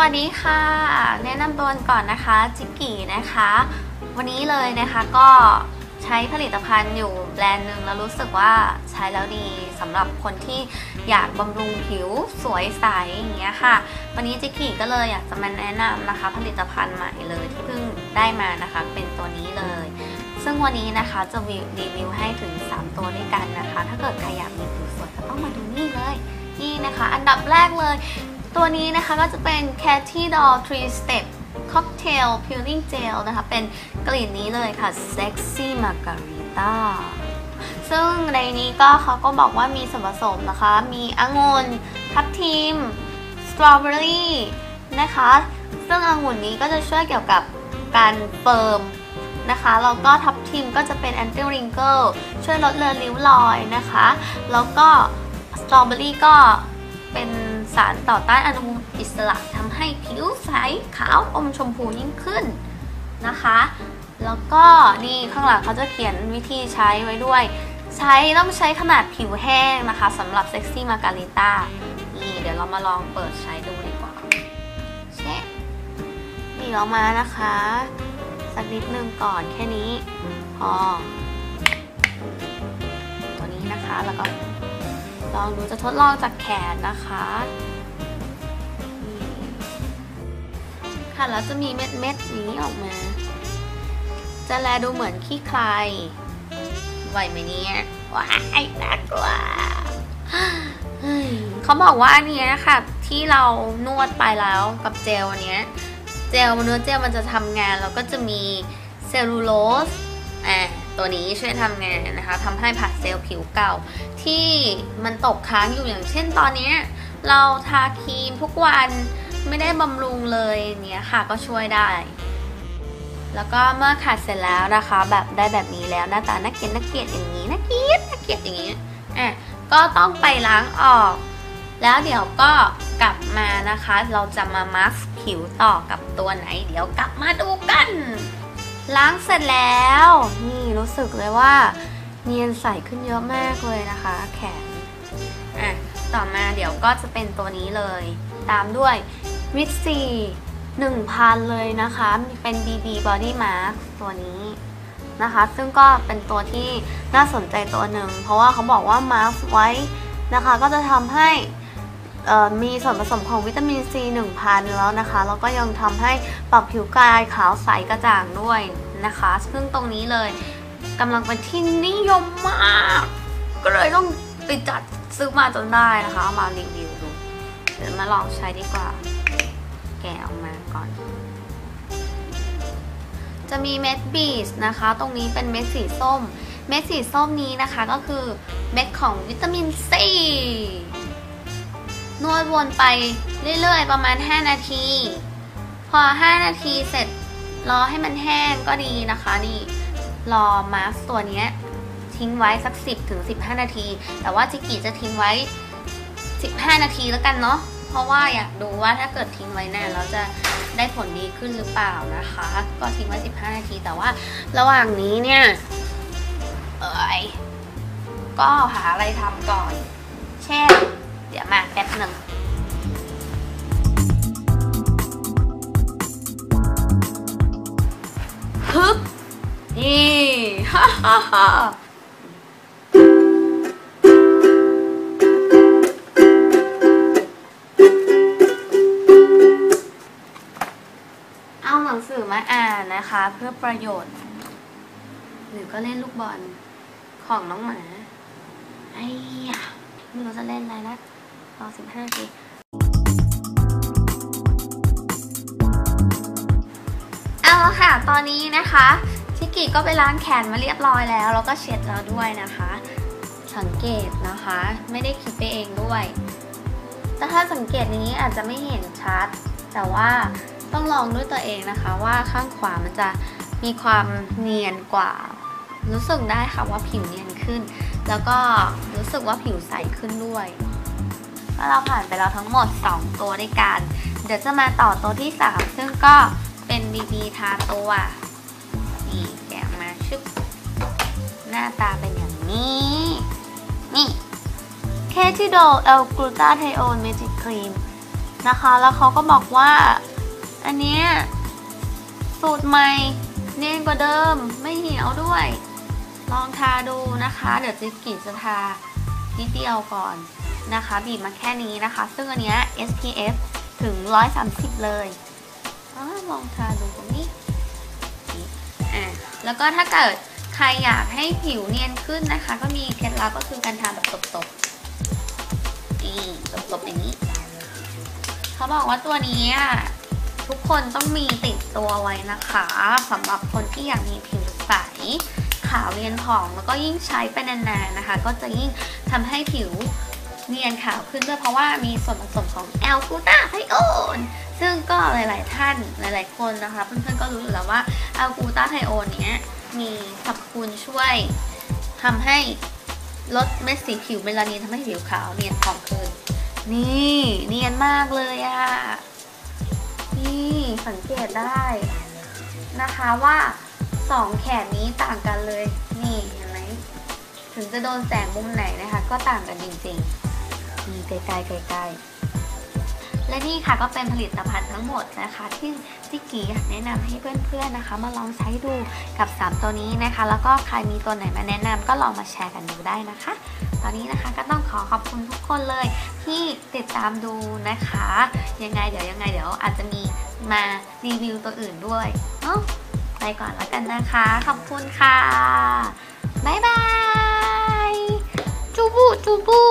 วัสดีค่ะ แนะนำตัวก่อนนะคะจิกกี้นะคะ วันนี้เลยนะคะก็ใช้ผลิตภัณฑ์อยู่แบรนด์หนึ่งแล้วรู้สึกว่าใช้แล้วดีสำหรับคนที่อยากบำรุงผิวสวยใสอย่างเงี้ยค่ะ วันนี้จิกกี้ก็เลยอยากจะมาแนะนำนะคะ ผลิตภัณฑ์ใหม่เลยที่เพิ่งได้มานะคะ เป็นตัวนี้เลย ซึ่งวันนี้นะคะจะรีวิวให้ถึง 3 ตัวด้วยกันนะคะ ถ้าเกิดใครอยากมีผิวสวยก็ต้องมาดูนี่เลยนี่นะคะ อันดับแรกเลย ตัวนี้นะคะก็จะเป็น Catty Doll 3 Step Cocktail Peeling Gel นะคะ เป็นกลิ่นนี้เลยค่ะ Sexy Margarita ซึ่งในนี้ก็เขาก็บอกว่ามีส่วนผสมนะคะ มีองุ่นทับทิม สตรอเบอรี่นะคะ ซึ่งองุ่นนี้ก็จะช่วยเกี่ยวกับการเฟิร์มนะคะแล้วก็ทับทิมก็จะเป็น anti wrinkle ช่วยลดเลือนริ้วรอยนะคะ แล้วก็สตรอเบอรี่ก็เป็น สารต่อต้านอนุมูลอิสระทำให้ผิวใสขาวอมชมพูยิ่งขึ้นนะคะ แล้วก็นี่ข้างหลังเขาจะเขียนวิธีใช้ไว้ด้วย ใช้ต้องใช้ขนาดผิวแห้งนะคะสำหรับเซ็กซี่มาการิต้านี่เดี๋ยวเรามาลองเปิดใช้ดูดีกว่าเช็คนี่ออกมานะคะ สักนิดนึงก่อนแค่นี้พอตัวนี้นะคะแล้วก็ ลองดูจะทดลองจากแขนนะคะค่ะแล้วจะมีเม็ดเม็ดนี้ออกมา จะแลดูเหมือนขี้ใครไหวไหมเนี่ยว้ายน่ากลัวเขาบอกว่าอันนี้ค่ะ ที่เรานวดไปแล้วกับเจลอันเนี้ยเจลเนื้อเจลมันจะทำงานแล้วก็จะมีเซลลูโลสอ่า ตัวนี้ช่วยทำงานนะคะทำให้ผัดเซลล์ผิวเก่า ที่มันตกค้างอยู่อย่างเช่นตอนนี้เราทาครีมทุกวันไม่ได้บำรุงเลยเนี้ยค่ะก็ช่วยได้ แล้วก็เมื่อขัดเสร็จแล้วนะคะ แบบได้แบบนี้แล้วหน้าตาน่าเกลียดน่าเกลียดอย่างนี้น่าเกลียดน่าเกลียดอย่างนี้อะก็ต้องไปล้างออก แล้วเดี๋ยวก็กลับมานะคะ เราจะมามาสก์ผิวต่อกับตัวไหน เดี๋ยวกลับมาดูกัน ล้างเสร็จแล้ว นี่รู้สึกเลยว่า เนียนใสขึ้นเยอะมากเลยนะคะ แขนอะต่อมาเดี๋ยวก็จะเป็นตัวนี้เลย ตามด้วยวิตซี1,000เลยนะคะ เป็น BB Body Mask ตัวนี้นะคะ ซึ่งก็เป็นตัวที่น่าสนใจตัวหนึ่ง เพราะว่าเขาบอกว่ามาสไว้นะคะ ก็จะทำให้ มีส่วนผสมของวิตามินซี1,000 แล้วนะคะแล้วก็ยังทำให้ปรับผิวกายขาวใสกระจ่างด้วยนะคะ ซึ่งตรงนี้เลยกำลังเป็นที่นิยมมาก ก็เลยต้องไปจัดซื้อมาจนได้นะคะามารีวิวดูเดี๋ยวมาลองใช้ดีกว่า แกะออกมาก่อน จะมีเม็ดบีสนะคะ ตรงนี้เป็นเม็ดสีส้ม เม็ดสีส้มนี้นะคะก็คือเม็ดของวิตามินซี นวดวนไปเรื่อยๆประมาณ 5 นาที พอ 5 นาทีเสร็จรอให้มันแห้งก็ดีนะคะนี่รอมาส์ตัวเนี้ยทิ้งไว้สัก 10ถึง15 นาที แต่ว่าจิกิจะทิ้งไว้ 15 นาทีแล้วกันเนาะเพราะว่าอยากดูว่าถ้าเกิดทิ้งไว้นานแล้วจะได้ผลดีขึ้นหรือเปล่านะคะ ก็ทิ้งไว้ 15 นาที แต่ว่าระหว่างนี้เนี่ยเอ้ยก็หาอะไรทำก่อน เช่น เดี๋ยวมาแป๊บหนึ่งฮึบนี่ฮ่าฮ่าฮ่าเอาหนังสือมาอ่านนะคะ เพื่อประโยชน์ หรือก็เล่นลูกบอลของน้องหมาไอ้ยไม่รู้จะเล่นอะไรนะ รอสิบห้านาทีเอาละค่ะ ตอนนี้นะคะชิกิก็ไปล้างแขนมาเรียบร้อยแล้ว แล้วก็เช็ดแล้วด้วยนะคะ สังเกตนะคะ ไม่ได้คิดไปเองด้วย แต่ถ้าสังเกตนี้อาจจะไม่เห็นชัด แต่ว่าต้องลองด้วยตัวเองนะคะว่าข้างขวามันจะมีความเนียนกว่า รู้สึกได้ค่ะว่าผิวเนียนขึ้น แล้วก็รู้สึกว่าผิวใสขึ้นด้วย ก็เราผ่านไปแล้วทั้งหมด 2 ตัวด้วยกัน เดี๋ยวจะมาต่อตัวที่ 3 ซึ่งก็เป็นบีบีทาตัวนี่แกะมาชึบหน้าตาเป็นอย่างนี้ นี่เคทิโดเอลกลูตาไทโอนเมจิกครีมนะคะ แล้วเขาก็บอกว่า อันเนี้ยสูตรใหม่เนียนกว่าเดิมไม่เหี่ยวด้วย ลองทาดูนะคะ เดี๋ยวจิกกิ่นจะทานิดเดียวก่อน นะคะ บีบมาแค่นี้นะคะ ซึ่งอันเนี้ย SPF ถึง 130 เลยอลองทาดูตรงนี้อะแล้วก็ถ้าเกิดใครอยากให้ผิวเนียนขึ้นนะคะ ก็มีเคล็ดลับก็คือการทาแบบตบๆนี่ตบๆอย่างนี้ เขาบอกว่าตัวนี้ทุกคนต้องมีติดตัวไว้นะคะสำหรับคนที่อยากมีผิวใสขาวเนียนผ่องแล้วก็ยิ่งใช้ไปนานๆนะคะ ก็จะยิ่งทำให้ผิว เนียนขาวขึ้นด้วยเพราะว่ามีส่วนผสมของแอลกูตาไทโอนซึ่งก็หลาย ๆ ท่านหลาย ๆ คนนะคะ เพื่อน ๆ ก็รู้อยู่แล้วว่าแอลกูตาไทโอนเนี้ยมีสรรพคุณช่วยทำให้ลดเม็ดสีผิวเมลานินทำให้ผิวขาวเนียนผ่องขึ้นนี่เนียนมากเลยอะนี่สังเกตได้นะคะว่าสองแขนนี้ต่างกันเลย นี่เห็นไหมถึงจะโดนแสงมุมไหนนะคะ ก็ต่างกันจริงๆ นี่ใกล้ๆใกล้ๆ และนี่ค่ะก็เป็นผลิตภัณฑ์ทั้งหมดนะคะที่จิกกี้อยากแนะนำให้เพื่อนๆนะคะ มาลองใช้ดูกับ 3 ตัวนี้นะคะ แล้วก็ใครมีตัวไหนมาแนะนำก็ลองมาแชร์กันดูได้นะคะ ตอนนี้นะคะก็ต้องขอขอบคุณทุกคนเลยที่ติดตามดูนะคะ ยังไงเดี๋ยวยังไงเดี๋ยวอาจจะมีมารีวิวตัวอื่นด้วยเนาะไปก่อนแล้วกันนะคะ ขอบคุณค่ะ บ๊ายบาย จูบูจูบู